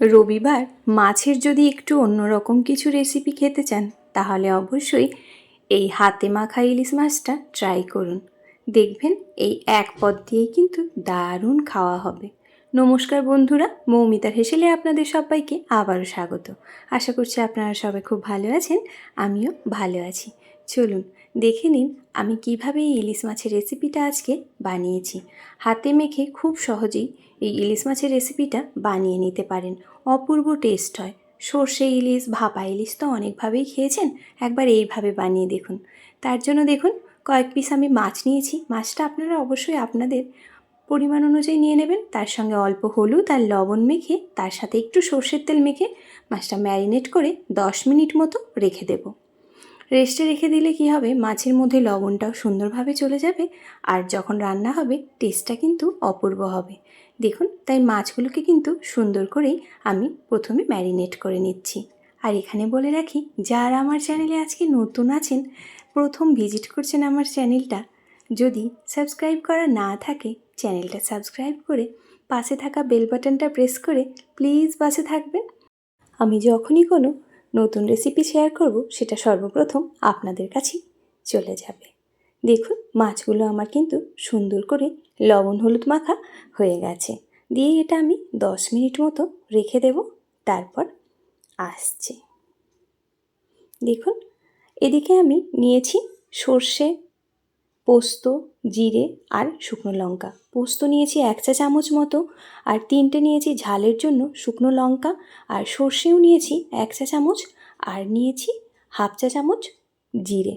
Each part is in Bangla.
রবিবার মাছের যদি একটু অন্যরকম কিছু রেসিপি খেতে চান, তাহলে অবশ্যই এই হাতে মাখা ইলিশ মাছটা ট্রাই করুন। দেখবেন এই এক পদ দিয়েই কিন্তু দারুণ খাওয়া হবে। নমস্কার বন্ধুরা মৌমিতার হেসেলে আপনাদের সবাইকে আবারও স্বাগত। আশা করছি আপনারা সবাই খুব ভালো আছেন, আমিও ভালো আছি। চলুন, দেখে নিন আমি কীভাবে এই ইলিশ মাছের রেসিপিটা আজকে বানিয়েছি। হাতে মেখে খুব সহজেই এই ইলিশ মাছের রেসিপিটা বানিয়ে নিতে পারেন। অপূর্ব টেস্ট হয়। সর্ষে, ইলিশ, ভাপা ইলিশ তো অনেকভাবেই খেয়েছেন। একবার এইভাবে বানিয়ে দেখুন। তার জন্য দেখুন, কয়েক পিস আমি মাছ নিয়েছি। মাছটা আপনারা অবশ্যই আপনাদের পরিমাণ অনুযায়ী নিয়ে নেবেন। তার সঙ্গে অল্প হলুদ আর লবণ মেখে, তার সাথে একটু সর্ষের তেল মেখে, মাছটা ম্যারিনেট করে দশ মিনিট মতো রেখে দেবো। রেস্টে রেখে দিলে কি হবে? মাছের মধ্যে লবণটাও সুন্দরভাবে চলে যাবে। আর যখন রান্না হবে টেস্টটা কিন্তু অপূর্ব হবে। দেখুন, তাই মাছগুলোকে কিন্তু সুন্দর করেই আমি প্রথমে ম্যারিনেট করে নিচ্ছি। আর এখানে বলে রাখি, যারা আমার চ্যানেলে আজকে নতুন আছেন, প্রথম ভিজিট করছেন আমার চ্যানেলটা, যদি সাবস্ক্রাইব করা না থাকে, চ্যানেলটা সাবস্ক্রাইব করে পাশে থাকা বেল বাটনটা প্রেস করে প্লিজ পাশে থাকবেন। আমি যখনই কোনো নতুন রেসিপি শেয়ার করব, সেটা সর্বপ্রথম আপনাদের কাছেই চলে যাবে। দেখুন, মাছগুলো আমার কিন্তু সুন্দর করে লবণ হলুদ মাখা হয়ে গেছে। দিয়ে এটা আমি দশ মিনিট মতো রেখে দেব, তারপর আসছে। দেখুন, এদিকে আমি নিয়েছি সর্ষে, পোস্ত, জিরে আর শুকনো লঙ্কা। পোস্ত নিয়েছি এক চা চামচ মতো, আর তিনটে নিয়েছি ঝালের জন্য শুকনো লঙ্কা, আর সর্ষেও নিয়েছি এক চা চামচ, আর নিয়েছি হাফ চা চামচ জিরে।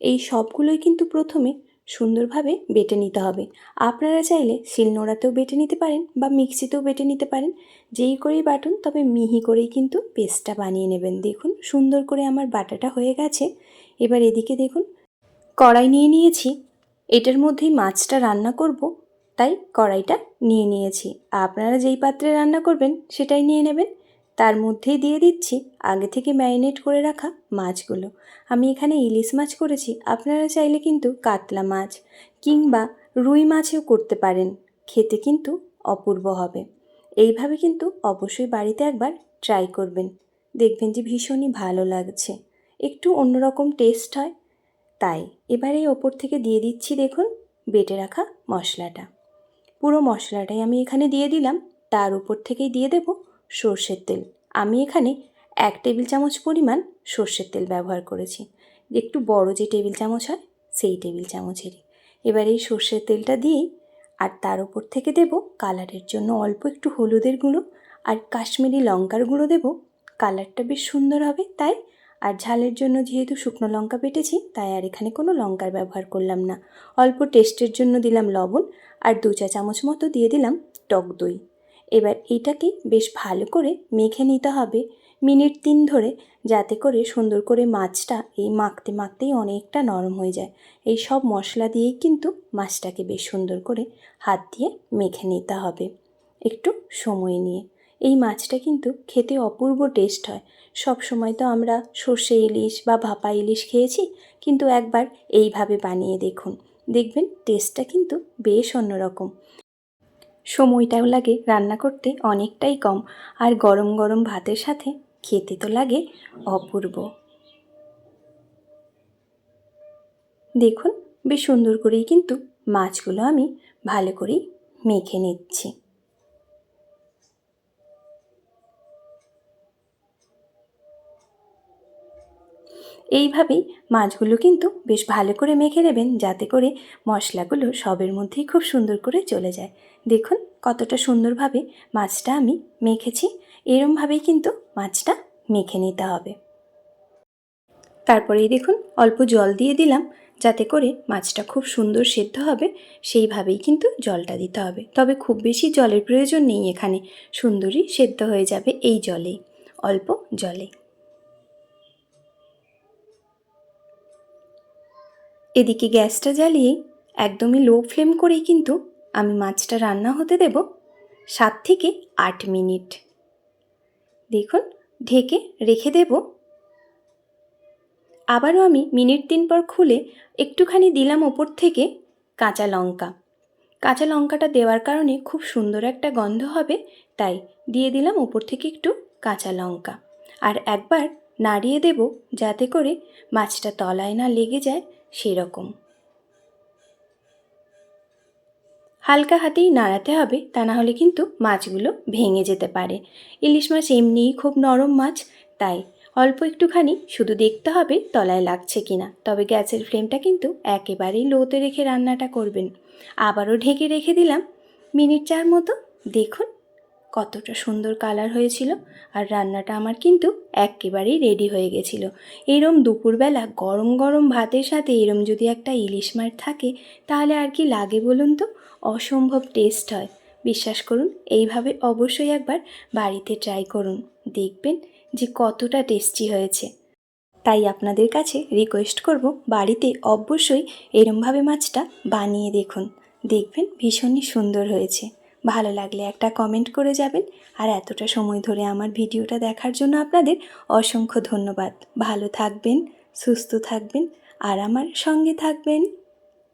এই সবগুলোই কিন্তু প্রথমে সুন্দরভাবে বেটে নিতে হবে। আপনারা চাইলে শিলনোড়াতেও বেটে নিতে পারেন বা মিক্সিতেও বেটে নিতে পারেন। যেই করেই বাটুন, তবে মিহি করেই কিন্তু পেস্টটা বানিয়ে নেবেন। দেখুন, সুন্দর করে আমার বাটাটা হয়ে গেছে। এবার এদিকে দেখুন, কড়াই নিয়ে নিয়েছি। এটার মধ্যেই মাছটা রান্না করব, তাই কড়াইটা নিয়ে নিয়েছি। আপনারা যেই পাত্রে রান্না করবেন, সেটাই নিয়ে নেবেন। তার মধ্যেই দিয়ে দিচ্ছি। আগে থেকে ম্যারিনেট করে রাখা মাছগুলো। আমি এখানে ইলিশ মাছ করেছি। আপনারা চাইলে কিন্তু কাতলা মাছ কিংবা রুই মাছেও করতে পারেন। খেতে কিন্তু অপূর্ব হবে। এইভাবে কিন্তু অবশ্যই বাড়িতে একবার ট্রাই করবেন। দেখবেন যে ভীষণই ভালো লাগছে। একটু অন্যরকম টেস্ট হয়। তাই এবার ওপর থেকে দিয়ে দিচ্ছি দেখুন, বেটে রাখা মশলাটা। পুরো মশলাটাই আমি এখানে দিয়ে দিলাম। তার উপর থেকেই দিয়ে দেব সর্ষের তেল। আমি এখানে এক টেবিল চামচ পরিমাণ সর্ষের তেল ব্যবহার করেছি। একটু বড় যে টেবিল চামচ হয়, সেই টেবিল চামচেরই। এবার এই সর্ষের তেলটা দিয়েই আর তার উপর থেকে দেব কালারের জন্য অল্প একটু হলুদের গুঁড়ো আর কাশ্মীরি লঙ্কার গুঁড়ো দেব। কালারটা বেশ সুন্দর হবে তাই। আর ঝালের জন্য যেহেতু শুকনো লঙ্কা বেটেছি, তাই আর এখানে কোনো লঙ্কার ব্যবহার করলাম না। অল্প টেস্টের জন্য দিলাম লবণ আর দু চা চামচ মতো দিয়ে দিলাম টক দই। এবার এইটাকে বেশ ভালো করে মেখে নিতে হবে। মিনিট তিন ধরে যাতে করে সুন্দর করে মাছটা এই মাখতে মাখতেই অনেকটা নরম হয়ে যায়। এই সব মশলা দিয়েই কিন্তু মাছটাকে বেশ সুন্দর করে হাত দিয়ে মেখে নিতে হবে একটু সময় নিয়ে। এই মাছটা কিন্তু খেতে অপূর্ব টেস্ট হয়। সব সময় তো আমরা সর্ষে ইলিশ বা ভাপা ইলিশ খেয়েছি, কিন্তু একবার এইভাবে বানিয়ে দেখুন। দেখবেন টেস্টটা কিন্তু বেশ অন্যরকম। সময়টাও লাগে রান্না করতে অনেকটাই কম, আর গরম গরম ভাতের সাথে খেতে তো লাগে অপূর্ব। দেখুন, বেশ সুন্দর করেই কিন্তু মাছগুলো আমি ভালো করেই মেখে নিচ্ছি। এইভাবেই মাছগুলো কিন্তু বেশ ভালো করে মেখে নেবেন, যাতে করে মশলাগুলো সবের মধ্যেই খুব সুন্দর করে চলে যায়। দেখুন কতটা সুন্দরভাবে মাছটা আমি মেখেছি। এরমভাবেই কিন্তু মাছটা মেখে নিতে হবে। তারপরেই দেখুন অল্প জল দিয়ে দিলাম, যাতে করে মাছটা খুব সুন্দর সেদ্ধ হবে, সেইভাবেই কিন্তু জলটা দিতে হবে। তবে খুব বেশি জলের প্রয়োজন নেই এখানে, সুন্দরই সেদ্ধ হয়ে যাবে এই জলেই, অল্প জলে। এদিকে গ্যাসটা জ্বালিয়ে একদমই লো ফ্লেম করেই কিন্তু আমি মাছটা রান্না হতে দেব সাত থেকে আট মিনিট। দেখুন, ঢেকে রেখে দেব। আবারও আমি মিনিট তিন পর খুলে একটুখানি দিলাম ওপর থেকে কাঁচা লঙ্কা। কাঁচা লঙ্কাটা দেওয়ার কারণে খুব সুন্দর একটা গন্ধ হবে, তাই দিয়ে দিলাম উপর থেকে একটু কাঁচা লঙ্কা। আর একবার নাড়িয়ে দেব যাতে করে মাছটা তলায় না লেগে যায় সেরকম হালকা হাতেই নাড়াতে হবে, তা না হলে কিন্তু মাছগুলো ভেঙে যেতে পারে। ইলিশ মাছ এমনিই খুব নরম মাছ, তাই অল্প একটুখানি শুধু দেখতে হবে তলায় লাগছে কিনা। তবে গ্যাসের ফ্লেমটা কিন্তু একেবারেই লোতে রেখে রান্নাটা করবেন। আবারও ঢেকে রেখে দিলাম। মিনিট চার মতো দেখুন কতটা সুন্দর কালার হয়েছিল আর রান্নাটা আমার কিন্তু একেবারেই রেডি হয়ে গেছিল। এরম দুপুরবেলা গরম গরম ভাতের সাথে এরম যদি একটা ইলিশ মাছ থাকে, তাহলে আর কি লাগে বলুন তো? অসম্ভব টেস্ট হয়। বিশ্বাস করুন, এইভাবে অবশ্যই একবার বাড়িতে ট্রাই করুন। দেখবেন যে কতটা টেস্টি হয়েছে। তাই আপনাদের কাছে রিকোয়েস্ট করব, বাড়িতে অবশ্যই এরমভাবে মাছটা বানিয়ে দেখুন। দেখবেন ভীষণই সুন্দর হয়েছে। ভালো লাগলে একটা কমেন্ট করে যাবেন। আর এতটা সময় ধরে আমার ভিডিওটা দেখার জন্য আপনাদের অসংখ্য ধন্যবাদ। ভালো থাকবেন, সুস্থ থাকবেন, আর আমার সঙ্গে থাকবেন।